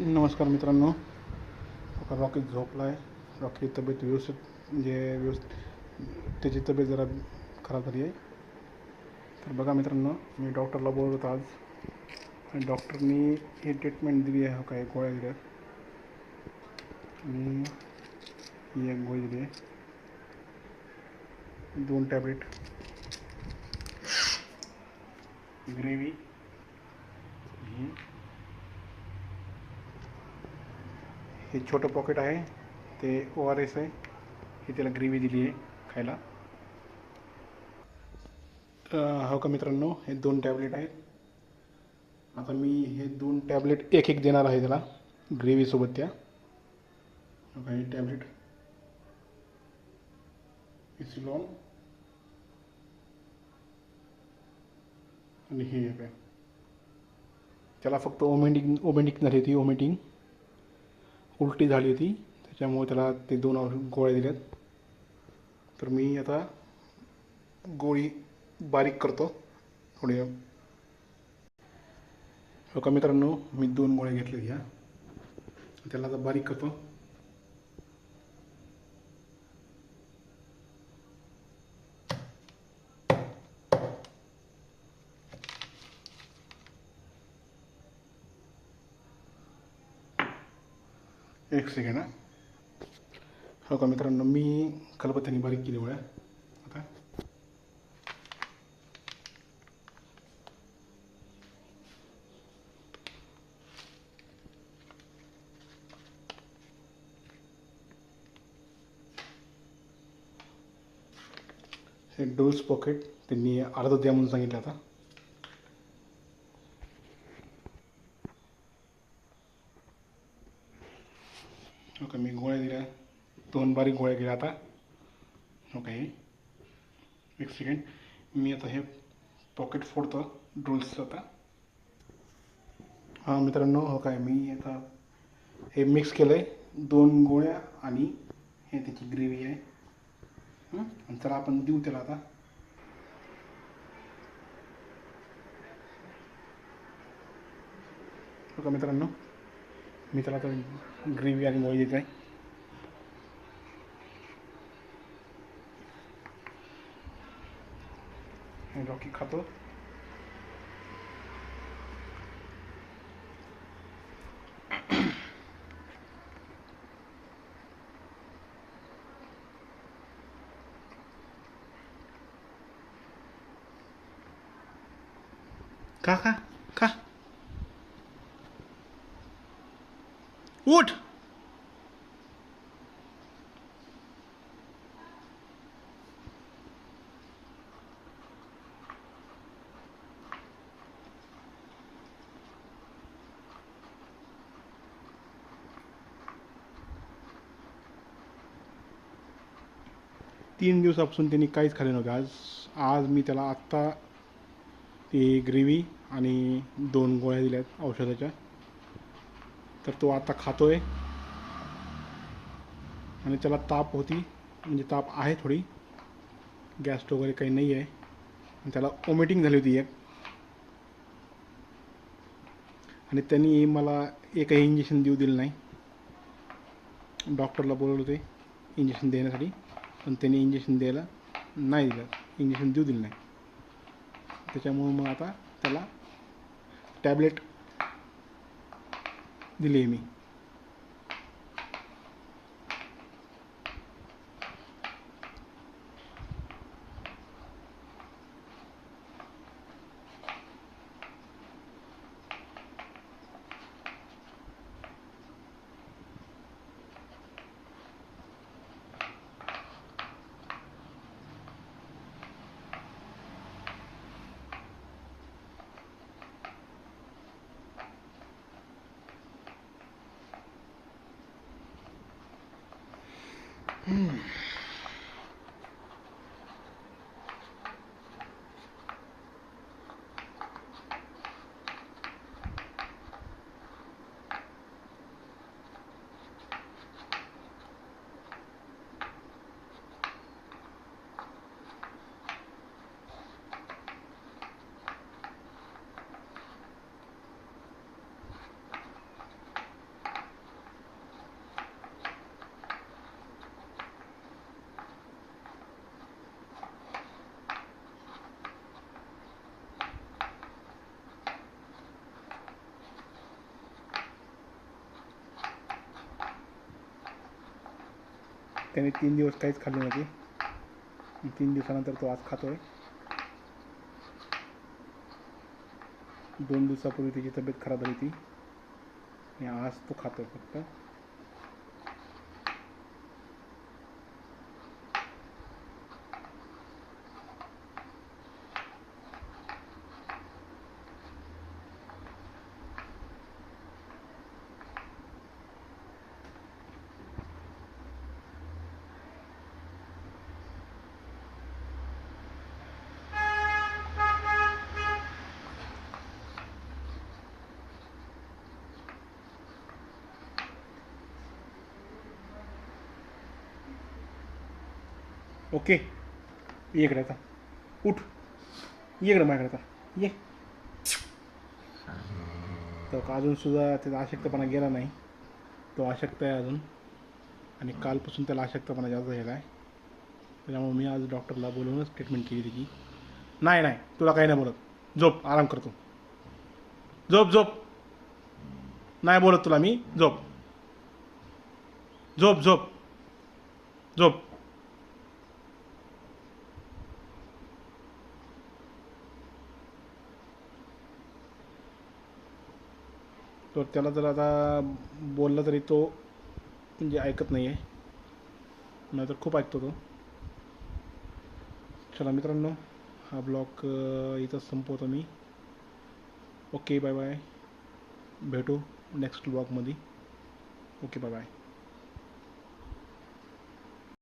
नमस्कार मित्रांनो. आता रॉकी झोपला आहे रॉकी तब्येत व्यवस्थित म्हणजे व्यवस्थित त्याची तब्येत जरा खराब झाली आहे. तर बघा मित्रांनो मी डॉक्टरला बोलत होतो आज. आणि डॉक्टरनी ही ट्रीटमेंट दिली आहे हो काय गोळ्या दिल्या. आणि ही एक गोळी दिली आहे. दोन टॅबलेट ग्रेव्ही. ही हे छोटं पॉकेट आहे. ते ओ आर एस हे त्याला ग्रेव्ही दिली तर हो का मित्रांनो, हे दोन टॅबलेट आहेत. आता मी हे दोन टॅबलेट एक एक देणार आहे त्याला ग्रेव्हीसोबत त्या. हो हे हे त्याला फक्त ओमेंटिंग ओमेंटिंग झाली होती ओमेटिंग उलटी झाली होती. त्याच्यामुळे त्याला ते दोन औषध गोळ्या दिल्यात. तर मी आता गोळी बारीक करतो. थोडी हो का मित्रांनो मी दोन गोळ्या घेतल्या घ्या त्याला आता बारीक करतो. एक सेकंड हा. हो का मित्रांनो मी कलपत्याने बारीक केली वळ्या आता. हे डोल्स पॉकेट त्यांनी अर्धा द्या म्हणून सांगितलं आता. ओके मी गोळ्या दिल्या दोन बारीक गोळ्या केल्या आता. ओके एक सेकंड मी आता हे पॉकेट फोडतो ड्रोल्सचं आता. हां मित्रांनो हो काय मी आता हे मिक्स केलं आहे दोन गोळ्या आणि हे त्याची ग्रेव्ही आहे. आणि चला आपण देऊ त्याला आता. हो ओके मित्रांनो? मी त्याला आता ग्रेव्ही आणि गोळी देत आहे हे रॉकी खातो खा खा खा उठ. तीन दिवसापासून त्यांनी काहीच खाल्ले नव्हते. आज आज मी त्याला आत्ता ती ग्रेव्ही आणि दोन गोळ्या दिल्या आहेत औषधाच्या. तर तो आता खातोय. आणि त्याला ताप होती म्हणजे ताप आहे थोडी. गॅस वगैरे काही नाही आहे आणि त्याला ओमिटिंग झाली होती एक. आणि त्यांनी मला एकही इंजेक्शन देऊ दिलं नाही. डॉक्टरला बोलवलं होते इंजेक्शन देण्यासाठी. पण त्यांनी इंजेक्शन द्यायला नाही दिलं. इंजेक्शन देऊ दिलं नाही. त्याच्यामुळं मग आता त्याला टॅबलेट dilemi त्याने तीन दिवस काहीच खाल्ले नव्हते तीन दिवसानंतर तो आज खातोय. दोन दिवसापूर्वी त्याची तब्येत खराब झाली होती. आणि आज तो खातोय फक्त. ओके. ये इकडे आता. उठ. ये इकडे माझ्याकडे आता. ये. तर का अजून सुद्धा त्याचा अशक्तपणा गेला नाही. तो अशक्त आहे अजून. आणि कालपासून त्याला अशक्तपणा जास्त झालेला आहे. त्याच्यामुळे मी आज डॉक्टरला बोलवूनच ट्रीटमेंट केली त्याची. नाही नाही. तुला काही नाही बोलत. झोप. आराम करतो. झोप झोप. नाही बोलत तुला मी. झोप. झोप झोप. झोप. तर त्याला जर आता बोललं तरी तो म्हणजे ऐकत नाही आहे नाहीतर खूप ऐकतो तो. चला मित्रांनो हा ब्लॉग इथंच संपवतो मी. Okay bye bye. भेटू नेक्स्ट ब्लॉगमध्ये. Okay bye bye.